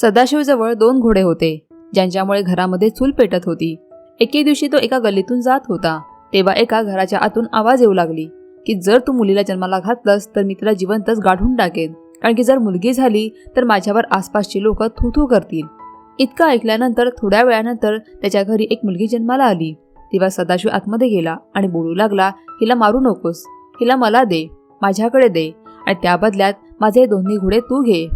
सदाशिवजवळ दोन घोडे होते ज्यांच्यामुळे घरामध्ये चूल पेटत होती. एके दिवशी तो एका गल्लीतून जात होता. तेव्हा एका घराच्या आतून आवाज येऊ लागली की जर तू मुलीला जन्माला घातलंस तर मी तिला जिवंतच गाढून टाकेन. कारण की जर मुलगी झाली तर माझ्यावर आसपासची लोक थू थू करतील. इतकं ऐकल्यानंतर थोड्या वेळानंतर त्याच्या घरी एक मुलगी जन्माला आली. तेव्हा सदाशिव आतमध्ये गेला आणि बोलू लागला हिला मारू नकोस. हिला मला दे. माझ्याकडे दे. आणि त्या बदल्यात माझे दोन्ही घोडे तू घे.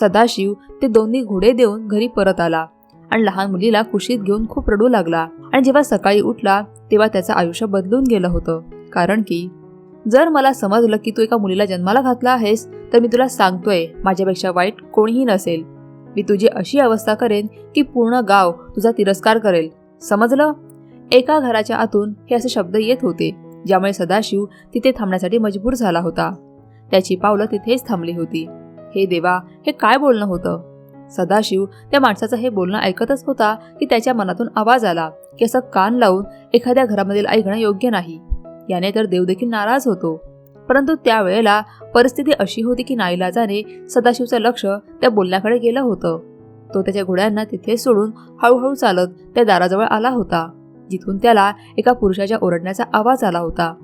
सदाशिव ते दोन्ही घोडे देऊन घरी परत आला. आणि लहान मुलीला कुशीत घेऊन खूप रडू लागला. आणि जेव्हा सकाळी उठला तेव्हा त्याचं आयुष्य बदलून गेलं होतं. कारण की जर मला समजलं की तू एका मुलीला जन्माला घातला आहेस तर मी तुला सांगतोय माझ्यापेक्षा वाईट कोणीही नसेल. मी तुझी अशी अवस्था करेन की पूर्ण गाव तुझा तिरस्कार करेल. समजलं? एका घराच्या आतून हे असे शब्द येत होते ज्यामुळे सदाशिव तिथे थांबण्यासाठी मजबूर झाला होता. त्याची पावलं तिथेच थांबली होती. हे देवा हे काय बोलणं होतं? सदाशिव त्या माणसाचं हे बोलणं ऐकतच होता की त्याच्या मनातून आवाज आला की असं कान लावून एखाद्या घरामधील ऐकणं योग्य नाही. याने तर देव देखील नाराज होतो. परंतु त्यावेळेला परिस्थिती अशी होती की नाईलाजाने सदाशिवचं लक्ष त्या बोलण्याकडे गेलं होतं. तो त्याच्या घोड्यांना तिथे सोडून हळूहळू चालत त्या दाराजवळ आला होता जिथून त्याला एका पुरुषाच्या ओरडण्याचा आवाज आला होता.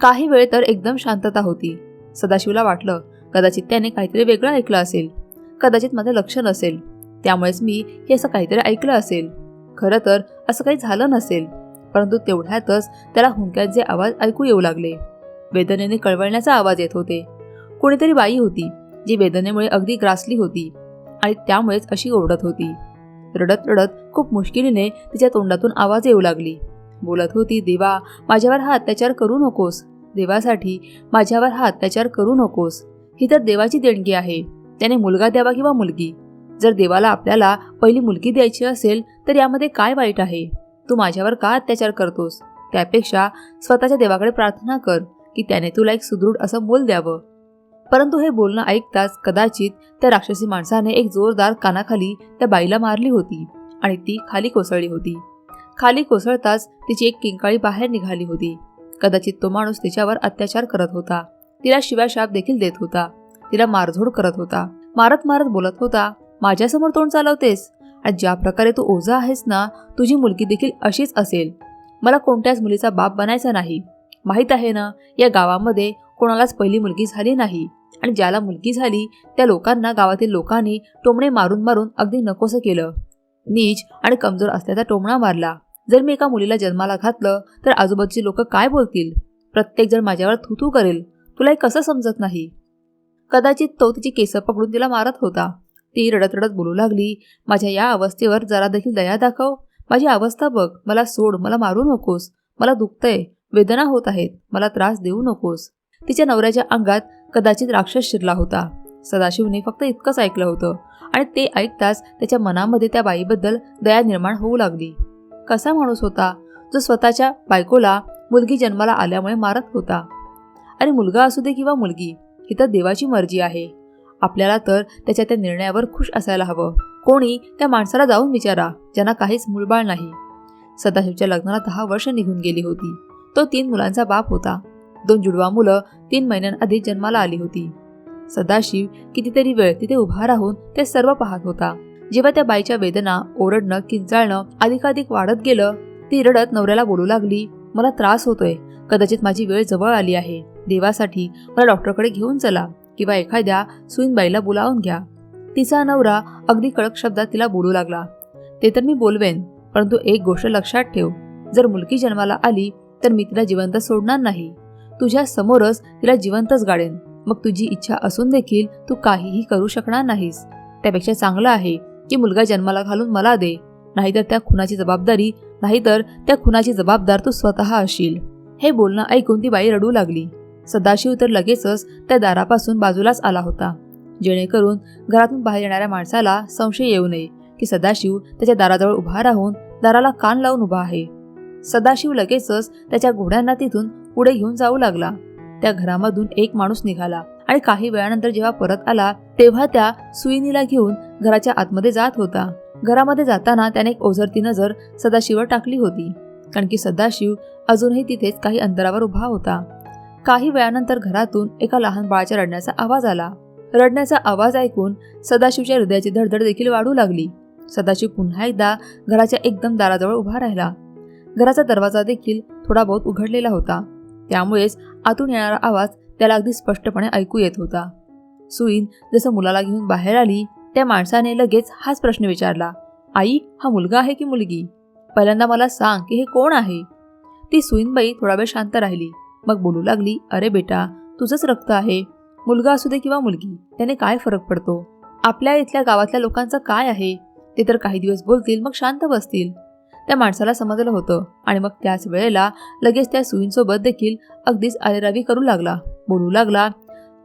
काही वेळ तर एकदम शांतता होती. सदाशिवला वाटलं कदाचित त्याने काहीतरी वेगळं ऐकलं असेल. कदाचित माझं लक्ष नसेल. त्यामुळेच मी हे असं काहीतरी ऐकलं असेल. खरं तर असं काही झालं नसेल परंतु तेवढ्यातच त्याला हुंक्यात जे आवाज ऐकू येऊ लागले. वेदनेने कळवळण्याचा आवाज येत होते. कोणीतरी बाई होती जी वेदनेमुळे अगदी ग्रासली होती आणि त्यामुळेच अशी ओरडत होती. रडत रडत खूप मुश्किलीने तिच्या तोंडातून आवाज येऊ लागली. बोलत होती देवा माझ्यावर हा अत्याचार करू नकोस. देवासाठी माझ्यावर हा अत्याचार करू नकोस. ही तर देवाची देणगी आहे. त्याने मुलगा द्यावा किंवा मुलगी? जर देवाला आपल्याला पहिली मुलगी द्यायची असेल तर यामध्ये काय वाईट आहे? तू माझ्यावर का अत्याचार करतोस? त्यापेक्षा स्वतःच्या देवाकडे प्रार्थना कर की त्याने तुला एक सुदृढ असं मूल द्यावं. परंतु हे बोलणं ऐकताच कदाचित त्या राक्षसी माणसाने एक जोरदार कानाखाली त्या बाईला मारली होती आणि ती खाली कोसळली होती. खाली कोसळताच तिची एक किंकाळी बाहेर निघाली होती. कदाचित तो माणूस तिच्यावर अत्याचार करत होता. तिला शिवाशाप शाप देखील देत होता. तिला मारझोड करत होता. मारत मारत बोलत होता माझ्यासमोर तोंड चालवतेस? आणि ज्या प्रकारे तू ओझा आहेस ना तुझी मुलगी देखील अशीच असेल. मला कोणत्याच मुलीचा बाप बनायचा नाही. माहीत आहे ना या गावामध्ये कोणालाच पहिली मुलगी झाली नाही आणि ज्याला मुलगी झाली त्या लोकांना गावातील लोकांनी टोमणे मारून मारून अगदी नकोसं केलं. नीच आणि कमजोर असल्याचा टोमणा मारला. जर मी एका मुलीला जन्माला घातलं तर आजूबाजूची लोक काय बोलतील? प्रत्येकजण माझ्यावर माझ्यावर थुथू करेल. तुला हे कसं समजत नाही? कदाचित तो तिची केस पकडून तिला मारत होता. ती रडत रडत बोलू लागली माझ्या या अवस्थेवर जरा देखील दया दाखव. माझी अवस्था बघ. मला सोड. मला मारू नकोस. मला दुखतंय. वेदना होत आहेत. मला त्रास देऊ नकोस. तिच्या नवऱ्याच्या अंगात कदाचित राक्षस शिरला होता. सदाशिवने फक्त इतकंच ऐकलं होतं आणि ते ऐकताच त्याच्या मनामध्ये त्या बाईबद्दल दया निर्माण होऊ लागली. कसा माणूस होता? जो स्वतःच्या बायकोला मुलगी जन्माला आल्यामुळे मारत होता. आणि मुलगा असू दे किंवा मुलगी ही तर देवाची मर्जी आहे. आपल्याला तर त्याच्या त्या निर्णयावर खुश असायला हवं. कोणी त्या माणसाला जाऊन विचारा ज्यांना काहीच मूलबाळ नाही. सदाशिवच्या लग्नाला दहा वर्ष निघून गेली होती. तो तीन मुलांचा बाप होता. दोन जुडवा मुलं तीन महिन्यांआधी जन्माला आली होती. सदाशिव कितीतरी वेळ तिथे उभा राहून ते सर्व पाहत होता. जेव्हा त्या बाईच्या वेदना ओरडणं किंचाळणं अधिकाधिक वाढत गेलं ती रडत नवऱ्याला बोलू लागली मला त्रास होतोय. कदाचित माझी वेळ जवळ आली आहे. देवासाठी मला डॉक्टरकडे घेऊन चला किंवा एखाद्या सुईनबाईला बोलावून घ्या. तिचा नवरा अगदी कडक शब्दात तिला बोलू लागला. ते तर मी बोलवेन परंतु एक गोष्ट लक्षात ठेव. जर मुलगी जन्माला आली तर मी तिला जिवंत सोडणार नाही. तुझ्या समोरच तिला जिवंतच गाडेन. मग तुझी इच्छा असून देखील तू काहीही करू शकणार नाहीस. त्यापेक्षा चांगलं आहे की मुलगा जन्माला घालून मला दे. नाहीतर त्या खुनाची जबाबदारी नाहीतर त्या खुनाची जबाबदार तू स्वतः असशील हे बोलणं ऐकून ती बाई रडू लागली. सदाशिव तर लगेचच त्या दारापासून बाजूलाच आला होता. जेणेकरून घरातून बाहेर येणाऱ्या माणसाला संशय येऊ नये की सदाशिव त्याच्या दाराजवळ उभा राहून दाराला कान लावून उभा आहे. सदाशिव लगेचच त्याच्या घोड्यांना तिथून पुढे घेऊन जाऊ लागला. त्या घरामधून एक माणूस निघाला आणि काही वेळानंतर जेव्हा परत आला तेव्हा त्या सुईनीला घेऊन घराच्या आतमध्ये जात होता. घरामध्ये जाताना त्याने एक ओझरती नजर सदाशिवर टाकली होती कारण की सदाशिव अजूनही तिथेच काही अंतरावर उभा होता. काही वेळानंतर घरातून एका लहान बाळाच्या रडण्याचा आवाज आला. रडण्याचा आवाज ऐकून सदाशिवच्या हृदयाची धडधड देखील वाढू लागली. सदाशिव पुन्हा एकदा घराच्या एकदम दाराजवळ उभा राहिला. घराचा दरवाजा देखील थोडा बहुत उघडलेला होता. त्यामुळेच आतून येणारा आवाज त्याला अगदी स्पष्टपणे ऐकू येत होता. सुईन जसं मुलाला घेऊन बाहेर आली त्या माणसाने लगेच हाच प्रश्न विचारला. आई हा मुलगा आहे की मुलगी? पहिल्यांदा मला सांग की हे कोण आहे? ती सुईनबाई थोडा वेळ शांत राहिली. मग बोलू लागली अरे बेटा तुझंच रक्त आहे. मुलगा असू दे किंवा मुलगी त्याने काय फरक पडतो? आपल्या इथल्या गावातल्या लोकांचं काय आहे? ते तर काही दिवस बोलतील मग शांत बसतील. त्या माणसाला समजलं होतं आणि मग त्याच वेळेला लगेच त्या सुईंसोबत देखील अगदीच आरेरावी करू लागला. बोलू लागला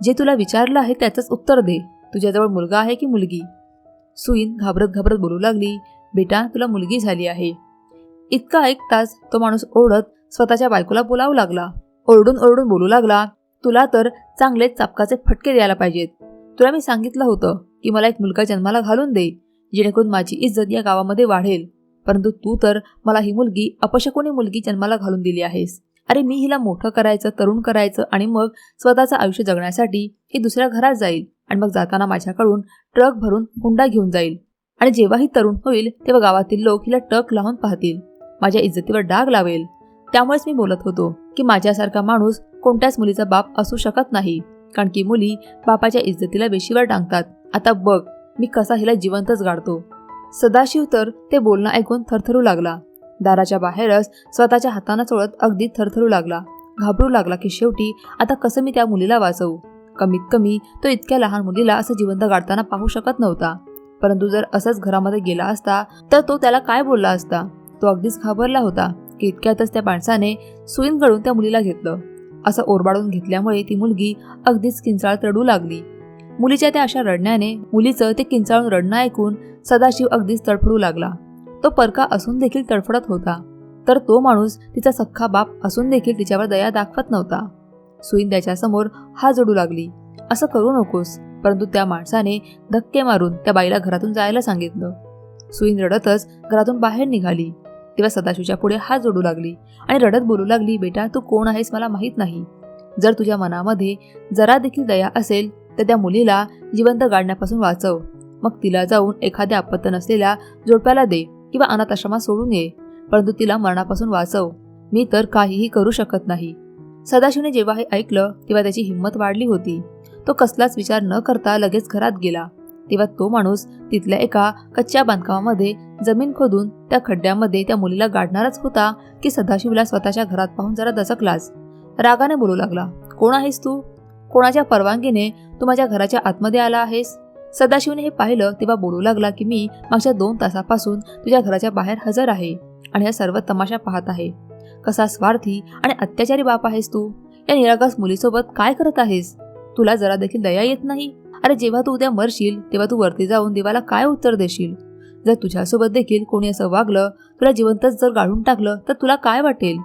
जे तुला विचारलं आहे त्याचंच उत्तर दे. तुझ्याजवळ मुलगा आहे की मुलगी? सुईन घाबरत घाबरत बोलू लागली बेटा तुला मुलगी झाली आहे. इतका ऐकताच तो माणूस ओढत स्वतःच्या बायकोला बोलावू लागला. ओरडून ओरडून बोलू लागला तुला तर चांगले चापकाचे फटके द्यायला पाहिजेत. तुला मी सांगितलं होतं की मला एक मुलगा जन्माला घालून दे जेणेकरून माझी इज्जत या गावामध्ये वाढेल. परंतु तू तर मला ही मुलगी अपशकुनी मुलगी जन्माला घालून दिली आहेस. अरे मी हिला मोठं करायचं तरुण करायचं आणि मग स्वतःचं आयुष्य जगण्यासाठी ही दुसऱ्या घरात जाईल आणि मग जाताना माझ्याकडून ट्रक भरून हुंडा घेऊन जाईल. आणि जेव्हा ही तरुण होईल तेव्हा गावातील लोक हिला टक लावून पाहतील. माझ्या इज्जतीवर डाग लावेल. त्यामुळेच मी बोलत होतो की माझ्यासारखा माणूस कोणत्याच मुलीचा बाप असू शकत नाही. कारण की मुली बापाच्या इज्जतीला वेशीवर टांगतात. आता बघ मी कसा हिला जिवंतच गाडतो. सदाशिव तर ते बोलणं ऐकून थरथरू लागला. दाराच्या बाहेरच स्वतःच्या हातानं चोळत अगदी थरथरू लागला. घाबरू लागला की शेवटी आता कसं मी त्या मुलीला वाचवू? कमीत कमी तो इतक्या लहान मुलीला असं जिवंत गाडताना पाहू शकत नव्हता. परंतु जर असंच घरामध्ये गेला असता तर तो त्याला काय बोलला असता? तो अगदीच घाबरला होता. की इतक्यातच त्या माणसाने सुईनकडून त्या मुलीला घेतलं. असं ओरबाडून घेतल्यामुळे ती मुलगी अगदीच किंचाळत रडू लागली. मुलीच्या त्या अशा रडण्याने मुलीचं ते किंचाळून रडणं ऐकून सदाशिव अगदीच तडफडू लागला. तो परका असून देखील तडफडत होता. तर तो माणूस तिचा सख्खा बाप असून देखील तिच्यावर दया दाखवत नव्हता. सुईन त्याच्यासमोर हा जोडू लागली. असं करू नकोस. परंतु त्या माणसाने धक्के मारून त्या बाईला घरातून जायला सांगितलं. सुईन रडतच घरातून बाहेर निघाली. तेव्हा सदाशिवच्या पुढे हात जोडू लागली आणि रडत बोलू लागली बेटा तू कोण आहेस मला माहीत नाही. जर तुझ्या मनामध्ये जरा देखील दया असेल तर त्या मुलीला जिवंत गाडण्यापासून वाचव. मग तिला जाऊन एखाद्या आपत्त नसलेल्या जोडप्याला दे किंवा अनाथ आश्रमात सोडून ये परंतु तिला मरणापासून वाचव. मी तर काहीही करू शकत नाही. सदाशिवने जेव्हा हे ऐकलं तेव्हा त्याची हिंमत वाढली होती. तो कसलाच विचार न करता लगेच घरात गेला. तेव्हा तो माणूस तिथल्या एका कच्च्या बांधकामामध्ये जमीन खोदून त्या खड्ड्यामध्ये त्या मुलीला गाडणारच होता की सदाशिवला स्वतःच्या घरात पाहून जरा दचकलाच रागाने बोलू लागला कोण आहेस तू? कोणाच्या परवानगीने तू माझ्या घराच्या आतमध्ये आला आहेस? सदाशिवने हे पाहिलं तेव्हा बोलू लागला की मी मागच्या दोन तासापासून तुझ्या घराच्या बाहेर हजर आहे आणि हा सर्व तमाशा पाहत आहे. कसा स्वार्थी आणि अत्याचारी बाप आहेस तू? या निरागस मुलीसोबत काय करत आहेस? तुला जरा देखील दया येत नाही? अरे जेव्हा तू उद्या मरशील तेव्हा तू वरती जाऊन देवाला काय उत्तर देशील? जर तुझ्यासोबत देखील कोणी असं वागलं तुला जिवंतच जर गाळून टाकलं तर तुला काय वाटेल?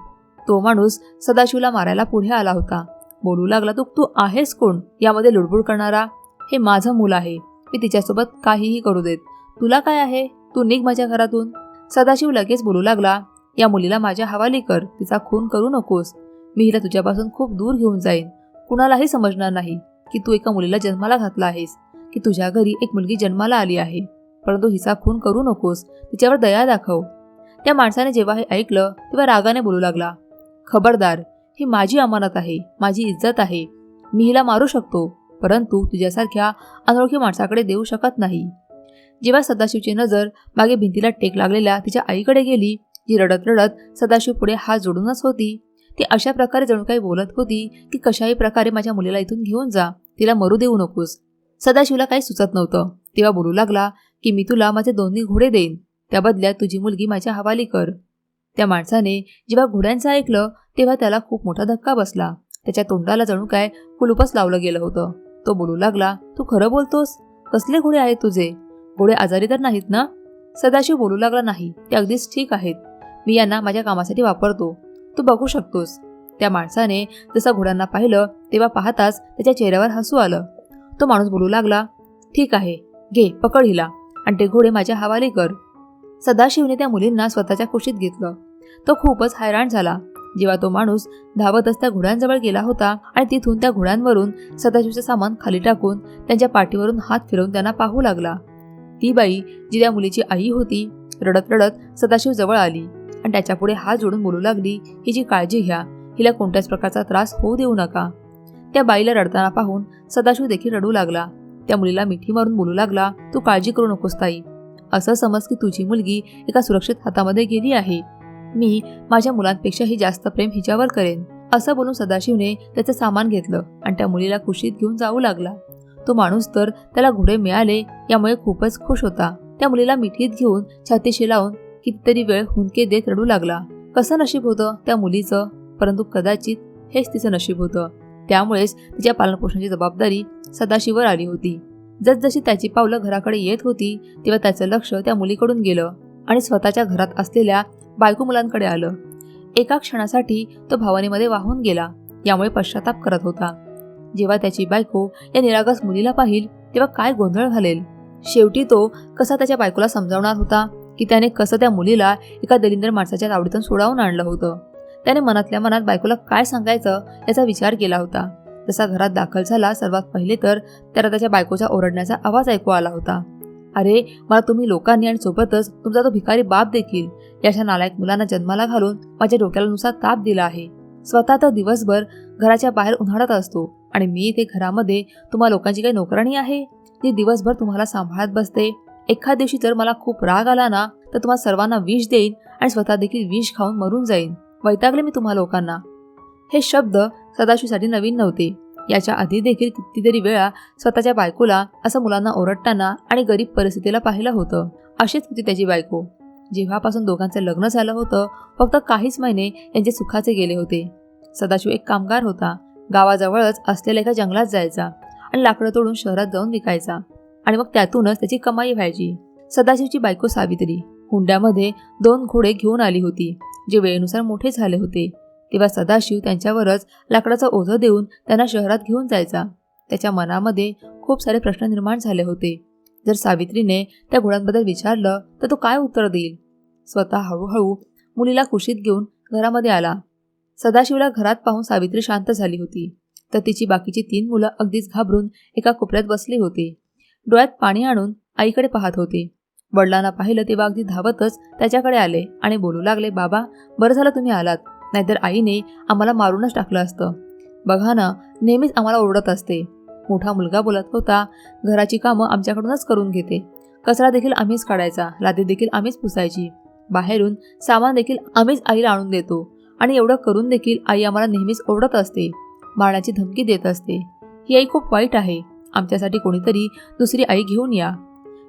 तो माणूस सदाशिवला मारायला पुढे आला होता. बोलू लागला तू तू आहेस कोण? यामध्ये लुडबुड करणारा? हे माझं मूल आहे. मी तिच्यासोबत काहीही करू देत. तुला काय आहे? तू निघ माझ्या घरातून. सदाशिव लगेच बोलू लागला या मुलीला माझ्या हवाली कर. तिचा खून करू नकोस. मी हिला तुझ्यापासून खूप दूर घेऊन जाईन. कुणालाही समजणार नाही. की तू एका मुलीला जन्माला घातला आहेस की तुझ्या घरी एक मुलगी जन्माला आली आहे. परंतु हिचा खून करू नकोस तिच्यावर दया दाखव. त्या माणसाने जेव्हा हे ऐकलं तेव्हा रागाने बोलू लागला खबरदार ही माझी अमानत आहे माझी इज्जत आहे. मी हिला मारू शकतो परंतु तुझ्यासारख्या अनोळखी माणसाकडे देऊ शकत नाही. जेव्हा सदाशिवची नजर मागे भिंतीला टेक लागलेल्या तिच्या आईकडे गेली जी रडत रडत सदाशिव पुढे हात जोडूनच होती ती अशा प्रकारे जणू काही बोलत होती की कशाही प्रकारे माझ्या मुलीला इथून घेऊन जा तिला मरू देऊ नकोस. सदाशिवला काही सुचत नव्हतं. तेव्हा बोलू लागला की मी तुला माझे दोन्ही घोडे देईन त्या बदल्यात तुझी मुलगी माझ्या हवाली कर. त्या माणसाने जेव्हा घोड्यांचं ऐकलं तेव्हा त्याला खूप मोठा धक्का बसला. त्याच्या तोंडाला जणू काय कुलूपच लावलं गेलं होतं. तो बोलू लागला तू खरं बोलतोस? कसले घोडे आहेत तुझे? घोडे आजारी तर नाहीत ना? सदाशिव बोलू लागला नाही ते अगदीच ठीक आहेत. मी यांना माझ्या कामासाठी वापरतो. तू बघू शकतोस. त्या माणसाने जसं घोड्यांना पाहिलं तेव्हा पाहताच त्याच्या चेहऱ्यावर हसू आलं. तो माणूस बोलू लागला ठीक आहे घे पकड हिला आणि ते घोडे माझ्या हवाली कर. सदाशिवने त्या मुलींना स्वतःच्या कुशीत घेतलं. तो खूपच हैराण झाला. जेव्हा तो माणूस धावतच त्या घोड्यांजवळ गेला होता आणि तिथून त्या घोड्यांवरून सदाशिवचं सामान खाली टाकून त्यांच्या पाठीवरून हात फिरवून त्यांना पाहू लागला. ती बाई जी त्या मुलीची आई होती रडत रडत सदाशिव जवळ आली. आणि त्याच्यापुढे हात जोडून बोलू लागली हिची काळजी घ्या हिला कोणत्याच प्रकारचा त्रास होऊ देऊ नका. त्या बाईला रडताना पाहून सदाशिव देखील रडू लागला. त्या मुलीला मिठी मारून बोलू लागला तू काळजी करू नकोस ताई. असं समज की तुझी मुलगी एका सुरक्षित हातामध्ये गेली आहे. मी माझ्या मुलांपेक्षाही जास्त प्रेम हिच्यावर करेन. असं बोलून सदाशिवने त्याचं सामान घेतलं आणि त्या मुलीला कुशीत घेऊन जाऊ लागला. तो माणूस तर त्याला घोडे मिळाले यामुळे खूपच खुश होता. त्या मुलीला मिठीत घेऊन छातीशी लावून कितीतरी वेळ हुंदके देत रडू लागला. कसं नशीब होतं त्या मुलीचं? परंतु कदाचित हेच तिचं नशीब होतं. त्यामुळेच तिच्या पालनपोषणाची जबाबदारी सदाशिवर आली होती. जसजशी त्याची पावलं घराकडे येत होती तेव्हा त्याचं लक्ष त्या मुलीकडून गेलं आणि स्वतःच्या घरात असलेल्या बायको मुलांकडे आलं. एका क्षणासाठी तो भावनेमध्ये वाहून गेला यामुळे पश्चाताप करत होता. जेव्हा त्याची बायको या निरागस मुलीला पाहिल तेव्हा काय गोंधळ घालेल? शेवटी तो कसा त्याच्या बायकोला समजावणार होता? की त्याने कसं त्या मुलीला एका दलिंद्र माणसाच्या तावडीतून सोडावून आणलं होतं. त्याने मनातल्या मनात बायकोला काय सांगायचं याचा विचार केला होता. तसा घरात दाखल झाला सर्वात पहिले तर त्याला त्याच्या बायकोचा ओरडण्याचा आवाज ऐकू आला होता. अरे मला तुम्ही लोकांनी आणि सोबतच तुमचा तो भिकारी बाप देखील याच्या नालायक मुलांना जन्माला घालून माझ्या डोक्याला नुसार ताप दिला आहे. स्वतः तर दिवसभर घराच्या बाहेर उन्हाळत असतो आणि मी इथे घरामध्ये तुम्हा लोकांची काही नोकराणी आहे? जी दिवसभर तुम्हाला सांभाळत बसते एखाद दिवशी जर मला खूप राग आला ना तर तुम्हाला सर्वांना विष देईन आणि स्वतः देखील विष खाऊन मरून जाईन. वैतागले मी तुम्हा लोकांना. हे शब्द सदाशिवसाठी नवीन नव्हते. याच्या आधी देखील कितीतरी वेळा स्वतःच्या बायकोला असं मुलांना ओरडताना आणि गरीब परिस्थितीला पाहिलं होतं. अशीच होती त्याची बायको. जेव्हापासून दोघांचं लग्न झालं होतं फक्त काहीच महिने यांचे सुखाचे गेले होते. सदाशिव एक कामगार होता. गावाजवळच असलेल्या एका जंगलात जायचा आणि लाकडं तोडून शहरात जाऊन विकायचा. आणि मग त्यातूनच त्याची कमाई व्हायची. सदाशिवची बायको सावित्री हुंड्यामध्ये दोन घोडे घेऊन आली होती जे वेळेनुसार मोठे झाले होते. तेव्हा सदाशिव त्यांच्यावरच लाकडाचं ओझं देऊन त्यांना शहरात घेऊन जायचा. त्याच्या मनामध्ये खूप सारे प्रश्न निर्माण झाले होते. जर सावित्रीने त्या घोड्यांबद्दल विचारलं तर तो काय उत्तर देईल? स्वतः हळूहळू मुलीला कुशीत घेऊन घरामध्ये आला. सदाशिवला घरात पाहून सावित्री शांत झाली होती. तर तिची बाकीची तीन मुलं अगदीच घाबरून एका कोपऱ्यात बसली होती. डोळ्यात पाणी आणून आईकडे पाहत होते. वडिलांना पाहिलं तेव्हा अगदी धावतच त्याच्याकडे आले आणि बोलू लागले बाबा बरं झालं तुम्ही आलात. नाहीतर आईने आम्हाला मारूनच टाकलं असतं. बघा ना नेहमीच आम्हाला ओरडत असते. मोठा मुलगा बोलत होता घराची कामं आमच्याकडूनच करून घेते. कचरा देखील आम्हीच काढायचा लादी देखील आम्हीच पुसायची. बाहेरून सामान देखील आम्हीच आईला आणून देतो. आणि एवढं करून देखील आई आम्हाला नेहमीच ओरडत असते. मारण्याची धमकी देत असते. ही आई खूप वाईट आहे. आमच्यासाठी कोणीतरी दुसरी आई घेऊन या.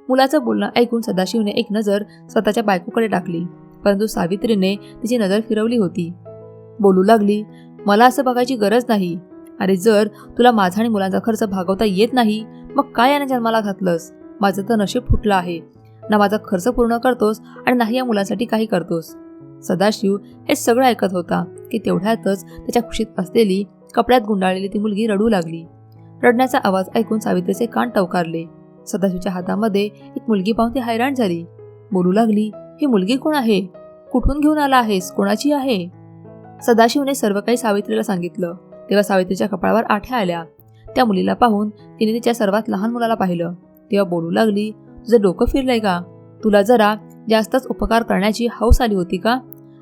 मुलाचं बोलणं ऐकून सदाशिवने एक नजर स्वतःच्या बायकोकडे टाकली परंतु सावित्रीने तिची नजर फिरवली होती. बोलू लागली मला असं बघायची गरज नाही. अरे जर तुला माझा आणि मुलांचा खर्च भागवता येत नाही मग काय याने जन्माला घातलंस? माझं तर नशीब फुटलं आहे. ना माझा खर्च पूर्ण करतोस आणि नाही या मुलांसाठी काही करतोस. सदाशिव हे सगळं ऐकत होता की तेवढ्यातच त्याच्या खुशीत असलेली कपड्यात गुंडाळलेली ती मुलगी रडू लागली. रडण्याचा आवाज ऐकून सावित्रीचे कान टवकारले. सदाशिवच्या हातामध्ये एक मुलगी पाहून ती हैराण झाली. बोलू लागली ही मुलगी कोण आहे? कुठून घेऊन आला आहेस? कोणाची आहे? सदाशिवने सर्व काही सावित्रीला सांगितलं. तेव्हा सावित्रीच्या कपाळावर आठ्या आल्या. त्या मुलीला पाहून तिने तिच्या सर्वात लहान मुलाला पाहिलं. तेव्हा बोलू लागली तुझं डोकं फिरलंय का? तुला जरा जास्तच उपकार करण्याची हौस आली होती का?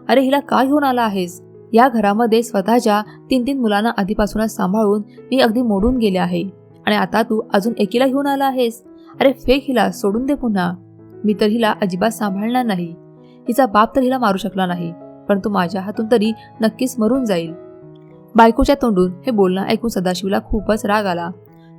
अरे हिला का घेऊन आला आहेस? या घरामध्ये स्वतःच्या तीन तीन मुलांना आधीपासूनच सांभाळून मी अगदी मोडून गेले आहे. आणि आता तू अजून एकीला घेऊन आला आहेस? अरे फेक हिला सोडून दे पुन्हा. मी तर हिला अजिबात सांभाळणार नाही. हिचा बाप तर हिला मारू शकला नाही परंतु माझ्या हातून तरी नक्कीच मरून जाईल. बायकोच्या तोंडून हे बोलणं ऐकून सदाशिवला खूपच राग आला.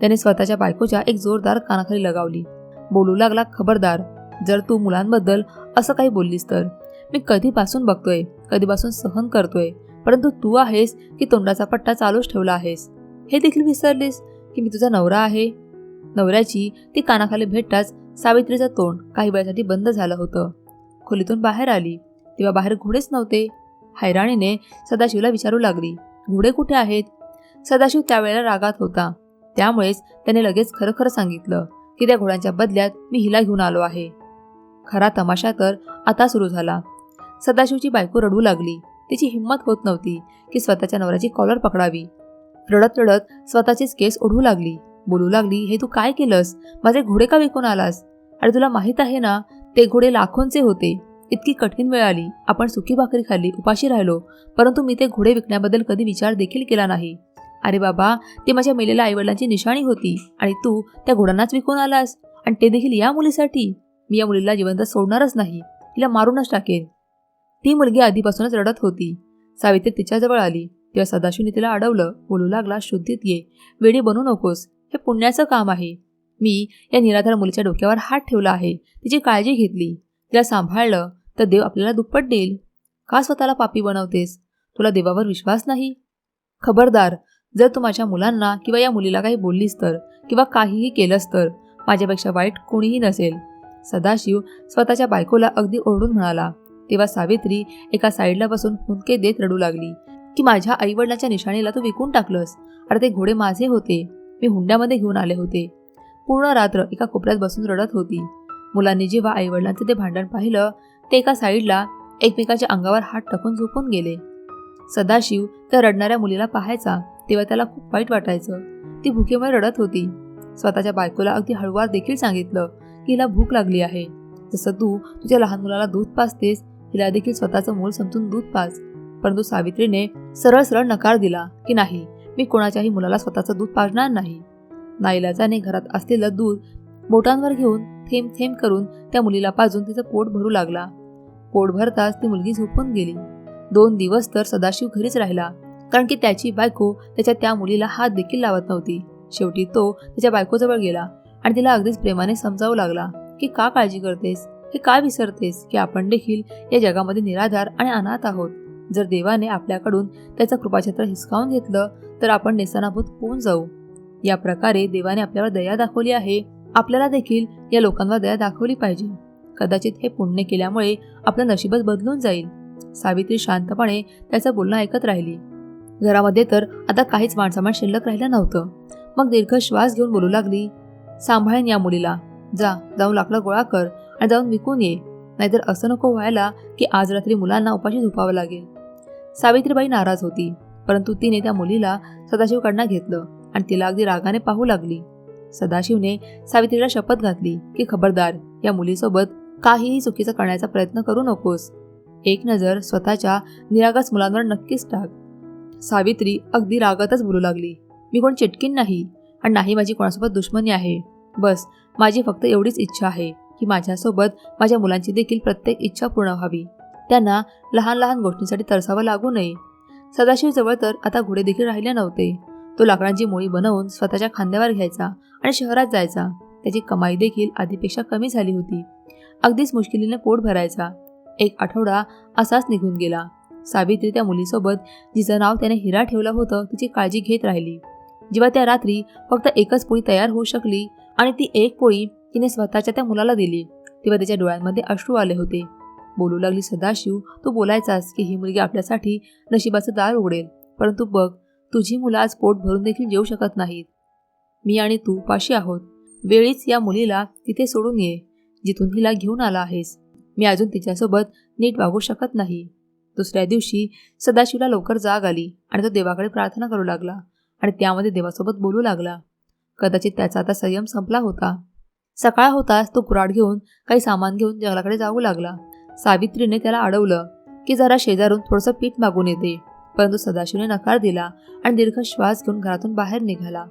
त्याने स्वतःच्या बायकोच्या एक जोरदार कानाखाली लगावली. बोलू लागला खबरदार जर तू मुलांबद्दल असं काही बोललीस तर? मी कधीपासून बघतोय कधीपासून सहन करतोय परंतु तू आहेस की तोंडाचा पट्टा चालूच ठेवला आहेस. हे देखील विसरलीस की मी तुझा नवरा आहे? नवऱ्याची ती कानाखाली भेटताच सावित्रीचं तोंड काही वेळासाठी बंद झालं होतं. खोलीतून बाहेर आली. तेव्हा बाहेर घोडेच नव्हते. हैराणीने सदाशिवला विचारू लागली घोडे कुठे आहेत? सदाशिव त्यावेळेला रागात होता. त्यामुळेच त्याने लगेच खरं खरं सांगितलं की त्या घोड्यांच्या बदल्यात मी हिला घेऊन आलो आहे. खरा तमाशा तर आता सुरू झाला. सदाशिवची बायको रडू लागली. तिची हिंमत होत नव्हती की स्वतःच्या नवऱ्याची कॉलर पकडावी. रडत रडत स्वतःचीच केस ओढू लागली. बोलू लागली हे तू काय केलंस? माझे घोडे का विकून आलास? अरे तुला माहीत आहे ना ते घोडे लाखोंचे होते. इतकी कठीण वेळ आली. आपण सुकी भाकरी खाल्ली उपाशी राहिलो. परंतु मी ते घोडे विकण्याबद्दल कधी विचार देखील केला नाही. अरे बाबा ती माझ्या मेलेल्या आईवडिलांची निशाणी होती. आणि तू त्या घोड्यांनाच विकून आलास? आणि ते देखील या मुलीसाठी? मी या मुलीला जिवंत सोडणारच नाही. तिला मारूनच टाकेन. ती मुलगी आधीपासूनच रडत होती. सावित्री तिच्याजवळ आली. तेव्हा सदाशिवने तिला अडवलं बोलू लागला शुद्धीत ये. वेडी बनू नकोस. हे पुण्याचं काम आहे. मी या निराधार मुलीच्या डोक्यावर हात ठेवला आहे. तिची काळजी घेतली. तिला सांभाळलं तर देव आपल्याला दुप्पट देईल. का स्वतःला पापी बनवतेस? तुला देवावर विश्वास नाही? खबरदार जर तू माझ्या मुलांना किंवा या मुलीला काही बोललीस तर किंवा काहीही केलंस तर माझ्यापेक्षा वाईट कोणीही नसेल. सदाशिव स्वतःच्या बायकोला अगदी ओरडून म्हणाला. तेव्हा सावित्री एका साईडला बसून हुंदके देत रडू लागली. की माझ्या आईवडिलाच्या निशाणीला तू विकून टाकलंस? अरे ते घोडे माझे होते. मी हुंड्यामध्ये घेऊन आले होते. पूर्ण रात्र एका कोपऱ्यात बसून रडत होती. मुलांनी जेव्हा आईवडिलांचं ते भांडण पाहिलं ते एका साईडला एकमेकाच्या अंगावर हात टाकून झोपून गेले. सदाशिव त्या रडणाऱ्या मुलीला पाहायचा तेव्हा त्याला खूप वाईट वाटायचं. ती भुकेमुळे रडत होती. स्वतःच्या बायकोला अगदी हळूवार देखील सांगितलं की हिला भूक लागली आहे. जसं तू तुझ्या लहान मुलाला दूध पाजतेस हिला देखील स्वतःचं मूल समजून दूध पाज. परंतु सावित्रीने सरळ सरळ नकार दिला की नाही मी कोणाच्याही मुलाला स्वतःचं दूध पाजणार नाही. नाईलाजाने घरात असलेलं दूध बोटांवर घेऊन थेंब थेंब करून त्या मुलीला पाजून तिचं पोट भरू लागला. पोट भरताच ती मुलगी झोपून गेली. दोन दिवस तर सदाशिव घरीच राहिला कारण की त्याची बायको त्याच्या त्या मुलीला हात देखील लावत नव्हती. शेवटी तो त्याच्या बायकोजवळ गेला आणि तिला अगदीच प्रेमाने समजावू लागला की का काळजी करतेस? हे का विसरतेस की आपण देखील या जगामध्ये निराधार आणि अनाथ आहोत? जर देवाने आपल्याकडून त्याचं कृपाक्षेत्र हिसकावून घेतलं तर आपण नेसनाभूत होऊन जाऊ. या प्रकारे देवाने आपल्यावर दया दाखवली आहे. आपल्याला देखील या लोकांवर दया दाखवली पाहिजे. कदाचित हे पुण्य केल्यामुळे आपलं नशीबच बदलून जाईल. सावित्री शांतपणे त्याचं बोलणं ऐकत राहिली. घरामध्ये तर आता काहीच माणसामान शिल्लक राहिलं नव्हतं. मग दीर्घ श्वास घेऊन बोलू लागली. सांभाळेन या मुलीला. जा जाऊन लाकडं गोळा कर. आणि जाऊन विकून ये. नाहीतर असं नको व्हायला की आज रात्री मुलांना उपाशी झोपावं लागेल. सावित्रीबाई नाराज होती परंतु तिने त्या मुलीला सदाशिवकडनं घेतलं आणि तिला अगदी रागाने पाहू लागली. सदाशिवने सावित्रीला शपथ घातली की खबरदार या मुलीसोबत काहीही चुकीचं करण्याचा प्रयत्न करू नकोस. एक नजर स्वतःच्या निरागस मुलांवर नक्कीच टाक. सावित्री अगदी रागातच बोलू लागली. मी कोण चिटकीन नाही? आणि नाही माझी कोणासोबत दुश्मनी आहे. बस माझी फक्त एवढीच इच्छा आहे. की माझ्यासोबत माझ्या मुलांची देखील प्रत्येक इच्छा पूर्ण व्हावी. त्यांना लहान लहान गोष्टींसाठी तरसावं लागू नये. सदाशिवजवळ तर आता घोडे देखील राहिले नव्हते. तो लाकडांची मोळी बनवून स्वतःच्या खांद्यावर घ्यायचा आणि शहरात जायचा. त्याची कमाई देखील आधीपेक्षा कमी झाली होती. अगदीच मुश्किलीने पोट भरायचा. एक आठवडा असाच निघून गेला. सावित्री त्या मुलीसोबत जिचं नाव त्याने हिरा ठेवलं होतं तिची काळजी घेत राहिली. जेव्हा त्या रात्री फक्त एकच पोळी तयार होऊ शकली आणि ती एक पोळी तिने स्वतःच्या त्या मुलाला दिली. तेव्हा त्याच्या डोळ्यांमध्ये अश्रू आले होते. बोलू लागली सदाशिव तू बोलायचास की ही मुलगी आपल्यासाठी नशिबाचं दार उघडेल. परंतु बघ तुझी मुलं आज पोट भरून देखील जेऊ शकत नाहीत. मी आणि तू पाशी आहोत. वेळीच या मुलीला तिथे सोडून ये जिथून हिला घेऊन आला आहेस. मी अजून तिच्यासोबत नीट वागू शकत नाही. दुसऱ्या दिवशी सदाशिवला लवकर जाग आली आणि तो देवाकडे प्रार्थना करू लागला आणि त्यामध्ये देवासोबत बोलू लागला. कदाचित त्याचा आता संयम संपला होता. सकाळ होताच तो कुराड घेऊन काही सामान घेऊन जंगलाकडे जाऊ लागला. सावित्रीने त्याला अडवलं की जरा शेजारून थोडंसं पीठ मागून येते. परंतु सदाशिवने नकार दिला आणि दीर्घ श्वास घेऊन घरातून बाहेर निघाला.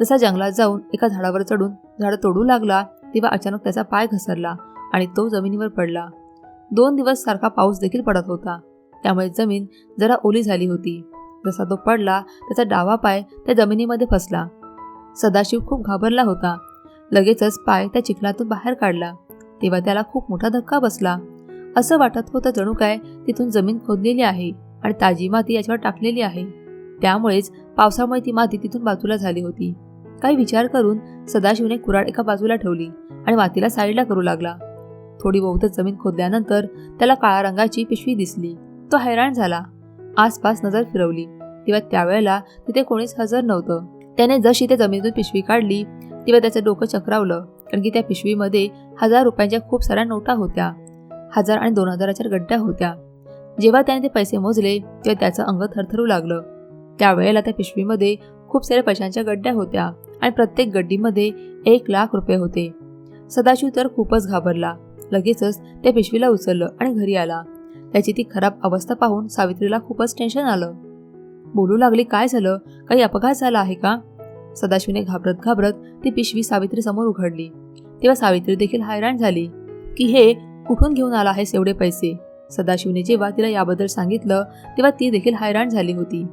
जसा जंगलात जाऊन एका झाडावर चढून झाड तोडू लागला तेव्हा अचानक त्याचा पाय घसरला आणि तो जमिनीवर पडला. दोन दिवस सारखा पाऊस देखील पडत होता. त्यामुळे जमीन जरा ओली झाली होती. जसा तो पडला त्याचा डावा पाय त्या जमिनीमध्ये फसला. सदाशिव खूप घाबरला होता. लगेचच पाय त्या चिखलातून बाहेर काढला. तेव्हा त्याला खूप मोठा धक्का बसला. असं वाटत होतं जणू काय तिथून जमीन खोदलेली आहे आणि ताजी माती याच्यावर टाकलेली आहे. त्यामुळेच पावसामुळे ती माती तिथून बाजूला झाली होती. काही विचार करून सदाशिवने कुराड एका बाजूला ठेवली आणि मातीला साईडला करू लागला. थोडी बहुत जमीन खोदल्यानंतर त्याला काळ्या रंगाची पिशवी दिसली. तो हैराण झाला. आसपास नजर फिरवली. तेव्हा त्यावेळेला तिथे कोणीच हजर नव्हतं. त्याने जशी त्या जमिनीतून पिशवी काढली तेव्हा त्याचं डोकं चक्रावलं कारण की त्या पिशवीमध्ये हजार रुपयांच्या खूप साऱ्या नोटा होत्या. हजार आणि दोन हजाराच्या गड्ड्या होत्या. जेव्हा त्याने ते पैसे मोजले तेव्हा त्याचं अंग थरथरू लागलं. त्यावेळेला त्या पिशवीमध्ये खूप साऱ्या पैशांच्या गड्ड्या होत्या आणि प्रत्येक गड्डीमध्ये एक लाख रुपये होते. सदाशिव तर खूपच घाबरला. लगेचच त्या पिशवीला उचललं आणि घरी आला. त्याची ती खराब अवस्था पाहून सावित्रीला खूपच टेन्शन आलं. बोलू लागली काय झालं? काही अपघात झाला आहे का? सदाशिवने घाबरत घाबरत ती पिशवी सावित्री समोर उघडली. तेव्हा सावित्री देखील हैराण झाली की हे कुठून घेऊन आला आहेस एवढे पैसे? सदाशिवने जेव्हा तिला याबद्दल सांगितलं तेव्हा ती देखील हैराण झाली होती.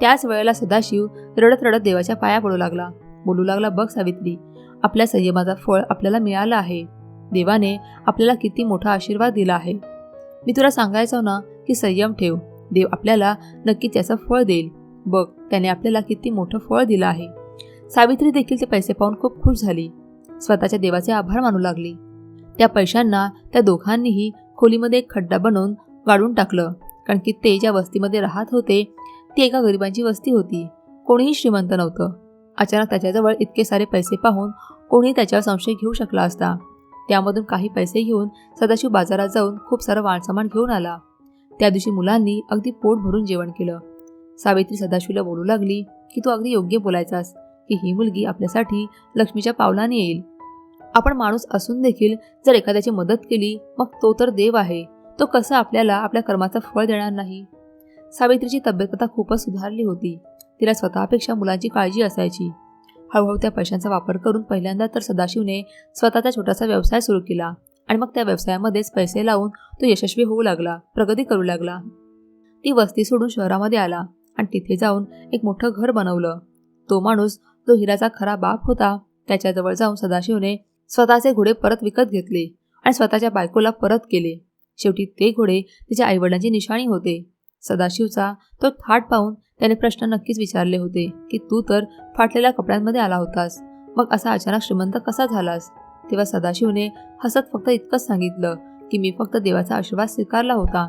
त्याच वेळेला सदाशिव रडत रडत देवाच्या पाया पडू लागला. बोलू लागला बघ सावित्री आपल्या संयमाचा फळ आपल्याला मिळालं आहे. देवाने आपल्याला किती मोठा आशीर्वाद दिला आहे. मी तुला सांगायचं ना की संयम ठेव. देव आपल्याला नक्की त्याचं फळ देईल. बघ त्याने आपल्याला किती मोठं फळ दिलं आहे. सावित्री देखील ते पैसे पाहून खूप खुश झाली. स्वतःच्या देवाचे आभार मानू लागली. त्या पैशांना त्या दोघांनीही खोलीमध्ये एक खड्डा बनवून गाडून टाकलं. कारण की ते ज्या वस्तीमध्ये राहत होते ती एका गरिबांची वस्ती होती. कोणीही श्रीमंत नव्हतं. अचानक त्याच्याजवळ इतके सारे पैसे पाहून कोणी त्याच्यावर संशय घेऊ शकला असता. त्यामधून काही पैसे घेऊन सदाशिव बाजारात जाऊन खूप सारं वाणसामान घेऊन आला. त्या दिवशी मुलांनी अगदी पोट भरून जेवण केलं. सावित्री सदाशिवला बोलू लागली की तू अगदी योग्य बोलायचास. की ही मुलगी आपल्यासाठी लक्ष्मीच्या पावलाने येईल. आपण माणूस असून देखील जर एखाद्याची मदत केली मग तो तर देव आहे. तो कसा आपल्याला आपल्या कर्माचं फळ देणार नाही? सावित्रीची तब्येत आता खूपच सुधारली होती. तिला स्वतःपेक्षा मुलांची काळजी असायची. हळूहळू त्या पैशांचा वापर करून पहिल्यांदा तर सदाशिवने स्वतःचा छोटासा व्यवसाय सुरू केला आणि मग त्या व्यवसायामध्येच पैसे लावून तो यशस्वी होऊ लागला प्रगती करू लागला. ती वस्ती सोडून शहरामध्ये आला आणि तिथे जाऊन एक मोठं घर बनवलं. तो माणूस तो हिराचा खरा बाप होता. त्याच्याजवळ जाऊन सदाशिवने स्वतःचे घोडे परत विकत घेतले आणि स्वतःच्या बायकोला परत केले. शेवटी ते घोडे तिच्या आईवडिलांची निशाणी होते. सदाशिवचा तो थाट पाहून त्याने प्रश्न नक्कीच विचारले होते की तू तर फाटलेल्या कपड्यांमध्ये आला होतास. मग असा अचानक श्रीमंत कसा झालास? तेव्हा सदाशिवने हसत फक्त इतकंच सांगितलं की मी फक्त देवाचा आशीर्वाद स्वीकारला होता.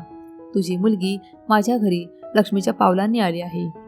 तुझी मुलगी माझ्या घरी लक्ष्मीच्या पावलांनी आली आहे.